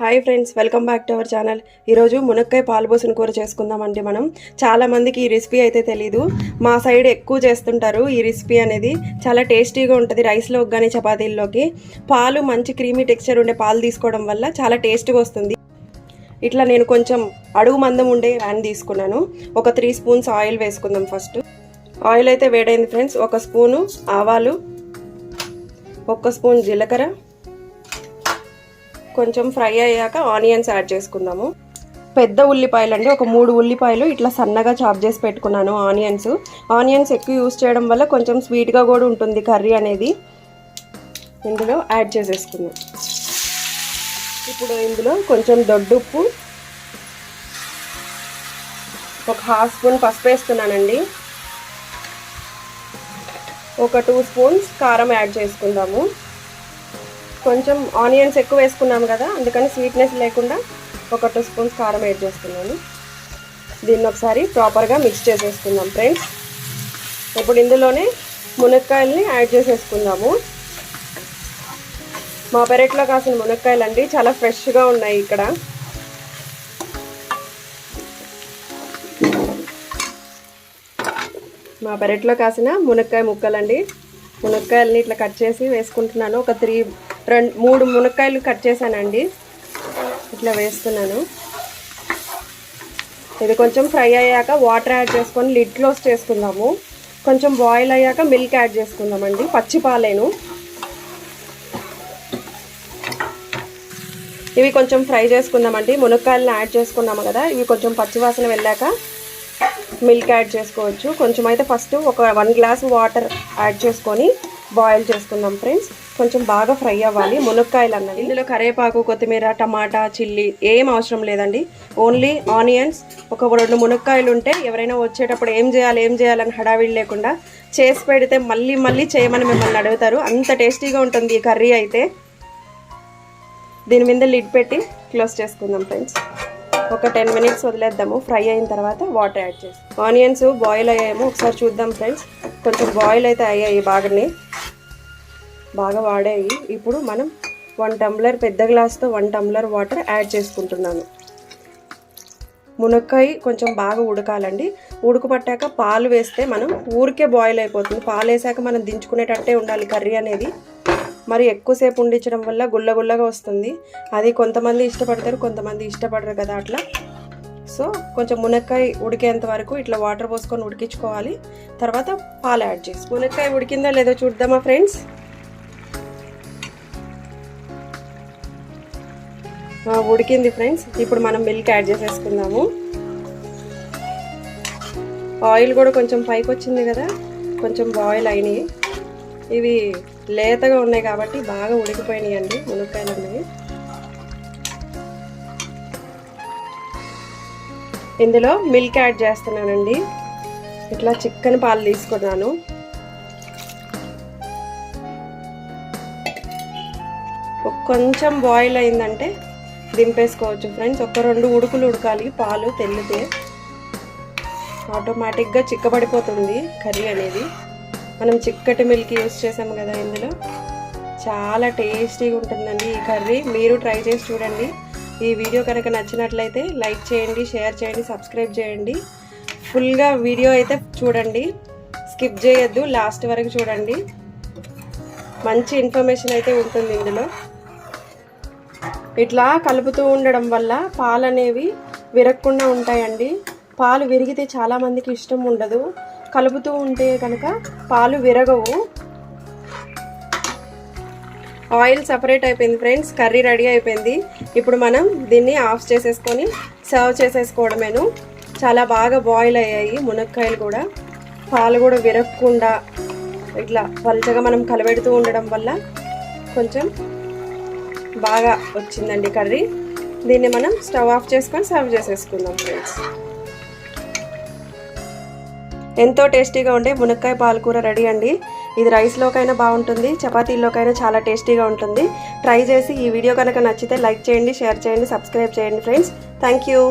Hi friends welcome back to our channel ఈరోజు మునక్కాయ పాలుపోసిన కూర చేసుకుందామండి మనం. చాలామందికి ఈ రెసిపీ అయితే తెలీదు. మా సైడ్ ఎక్కువ చేస్తుంటారు ఈ రెసిపీ అనేది. చాలా టేస్టీగా ఉంటుంది రైస్లోకి కానీ చపాతీల్లోకి. పాలు మంచి క్రీమీ టెక్స్చర్ ఉండే పాలు తీసుకోవడం వల్ల చాలా టేస్ట్గా వస్తుంది. ఇట్లా నేను కొంచెం అడుగు మందం ఉండే వ్యాన్ తీసుకున్నాను. ఒక త్రీ స్పూన్స్ ఆయిల్ వేసుకుందాం ఫస్ట్ ఆయిల్ అయితే వేడైంది ఫ్రెండ్స్ ఒక స్పూను ఆవాలు ఒక స్పూన్ జీలకర్ర కొంచెం ఫ్రై అయ్యాక ఆనియన్స్ యాడ్ చేసుకుందాము. పెద్ద ఉల్లిపాయలు అండి ఒక మూడు ఉల్లిపాయలు ఇట్లా సన్నగా చాప్ చేసి పెట్టుకున్నాను ఆనియన్స్. ఆనియన్స్ ఎక్కువ యూస్ చేయడం వల్ల కొంచెం స్వీట్గా కూడా ఉంటుంది కర్రీ అనేది. ఇందులో యాడ్ చేసేసుకుందాం. ఇప్పుడు ఇందులో కొంచెం దొడ్డుప్పు ఒక హాఫ్ స్పూన్ పసుపు వేస్తున్నానండి ఒక టూ స్పూన్స్ కారం యాడ్ చేసుకుందాము. కొంచెం ఆనియన్స్ ఎక్కువ వేసుకున్నాము కదా అందుకని స్వీట్నెస్ లేకుండా ఒక టూ స్పూన్స్ కారం యాడ్ చేస్తున్నాను. దీన్ని ఒకసారి ప్రాపర్గా మిక్స్ చేసేసుకుందాం ఫ్రెండ్స్ ఇప్పుడు ఇందులోనే మునక్కాయల్ని యాడ్ చేసేసుకుందాము. మా పెరట్లో కాసిన మునక్కాయలు అండి చాలా ఫ్రెష్గా ఉన్నాయి ఇక్కడ. మా పెరట్లో కాసిన మునక్కాయ ముక్కలండి. మునక్కాయలని ఇట్లా కట్ చేసి వేసుకుంటున్నాను. ఒక త్రీ రెండు మూడు మునక్కాయలు కట్ చేశానండి. ఇట్లా వేస్తున్నాను. ఇది కొంచెం ఫ్రై అయ్యాక వాటర్ యాడ్ చేసుకొని లిడ్ క్లోజ్ చేసుకుందాము. కొంచెం బాయిల్ అయ్యాక మిల్క్ యాడ్ చేసుకుందామండి. పచ్చి పాలేను. ఇవి కొంచెం ఫ్రై చేసుకుందామండి. మునక్కాయలను యాడ్ చేసుకున్నాము కదా. ఇవి కొంచెం పచ్చివాసన వెళ్ళాక మిల్క్ యాడ్ చేసుకోవచ్చు. కొంచెం అయితే ఫస్ట్ ఒక వన్ గ్లాస్ వాటర్ యాడ్ చేసుకొని బాయిల్ చేసుకుందాం ఫ్రెండ్స్. కొంచెం బాగా ఫ్రై అవ్వాలి. మునక్కాయలు అన్నది ఇందులో కరివేపాకు కొత్తిమీర టమాటా చిల్లీ ఏం అవసరం లేదండి. Only onions. ఒక రెండు మునక్కాయలు ఉంటే ఎవరైనా వచ్చేటప్పుడు ఏం చేయాలి ఏం చేయాలని హడావిడి లేకుండా చేసి పెడితే మళ్ళీ మళ్ళీ చేయమని మిమ్మల్ని అడుగుతారు. అంత టేస్టీగా ఉంటుంది ఈ కర్రీ అయితే. దీని మీద లిడ్ పెట్టి క్లోజ్ చేసుకుందాం ఫ్రెండ్స్. ఒక టెన్ మినిట్స్ వదిలేద్దాము. ఫ్రై అయిన తర్వాత వాటర్ యాడ్ చేసి ఆనియన్స్ బాయిల్ అయ్యాయేమో ఒకసారి చూద్దాం ఫ్రెండ్స్. కొంచెం బాయిల్ అయితే అయ్యాయి బాగానే. బాగా వాడాయి. ఇప్పుడు మనం వన్ టంబ్లర్ పెద్ద గ్లాస్తో వన్ టంబ్లర్ వాటర్ యాడ్ చేసుకుంటున్నాను. మునక్కాయ కొంచెం బాగా ఉడకాలండి. ఉడకపట్టాక పాలు వేస్తే మనం ఊరికే బాయిల్ అయిపోతుంది. పాలు వేసాక మనం దించుకునేటట్టే ఉండాలి కర్రీ అనేది. మరి ఎక్కువసేపు ఉండించడం వల్ల గుల్ల గుల్లగా వస్తుంది. అది కొంతమంది ఇష్టపడతారు కొంతమంది ఇష్టపడరు కదా అట్లా. సో కొంచెం మునక్కాయ ఉడికేంత వరకు ఇట్లా వాటర్ పోసుకొని ఉడికించుకోవాలి. తర్వాత పాలు యాడ్ చేసి మునక్కాయ ఉడికిందో లేదో చూద్దామా ఫ్రెండ్స్? ఉడికింది ఫ్రెండ్స్. ఇప్పుడు మనం మిల్క్ యాడ్ చేసేసుకుందాము. ఆయిల్ కూడా కొంచెం పైకి వచ్చింది కదా కొంచెం బాయిల్ అయినాయి. ఇవి లేతగా ఉన్నాయి కాబట్టి బాగా ఉడికిపోయినాయి అండి మునక్కాయలు ఉన్నాయి ఇందులో మిల్క్ యాడ్ చేస్తున్నానండి. ఇట్లా చిక్కని పాలు తీసుకున్నాను. కొంచెం బాయిల్ అయిందంటే దింపేసుకోవచ్చు ఫ్రెండ్స్. ఒక రెండు ఉడుకులు ఉడకాలి. పాలు తెల్లితే ఆటోమేటిక్గా చిక్కబడిపోతుంది కర్రీ అనేది. మనం చిక్కటి మిల్క్ యూస్ చేసాం కదా ఇందులో. చాలా టేస్టీగా ఉంటుందండి ఈ కర్రీ. మీరు ట్రై చేసి చూడండి. ఈ వీడియో కనుక నచ్చినట్లయితే లైక్ చేయండి షేర్ చేయండి సబ్స్క్రైబ్ చేయండి. ఫుల్గా వీడియో అయితే చూడండి. స్కిప్ చేయొద్దు లాస్ట్ వరకు చూడండి. మంచి ఇన్ఫర్మేషన్ అయితే ఉంటుంది ఇందులో. ఇట్లా కలుపుతూ ఉండడం వల్ల పాలు అనేవి విరగకుండా ఉంటాయండి. పాలు విరిగితే చాలామందికి ఇష్టం ఉండదు. కలుపుతూ ఉంటే కనుక పాలు విరగవు. ఆయిల్ సపరేట్ అయిపోయింది ఫ్రెండ్స్ కర్రీ రెడీ అయిపోయింది. ఇప్పుడు మనం దీన్ని ఆఫ్ చేసేసుకొని సర్వ్ చేసేసుకోవడమేను. చాలా బాగా బాయిల్ అయ్యాయి మునక్కాయలు కూడా. పాలు కూడా విరగకుండా ఇట్లా పలుచగా మనం కలబెడుతూ ఉండడం వల్ల కొంచెం బాగా వచ్చిందండి కర్రీ. దీన్ని మనం స్టవ్ ఆఫ్ చేసుకొని సర్వ్ చేసేసుకుందాం ఫ్రెండ్స్. ఎంతో టేస్టీగా ఉండే మునక్కాయ పాలకూర రెడీ అండి. ఇది రైస్లోకైనా బాగుంటుంది చపాతీల్లోకైనా చాలా టేస్టీగా ఉంటుంది. ట్రై చేసి ఈ వీడియో కనుక నచ్చితే లైక్ చేయండి షేర్ చేయండి సబ్స్క్రైబ్ చేయండి ఫ్రెండ్స్. Thank you.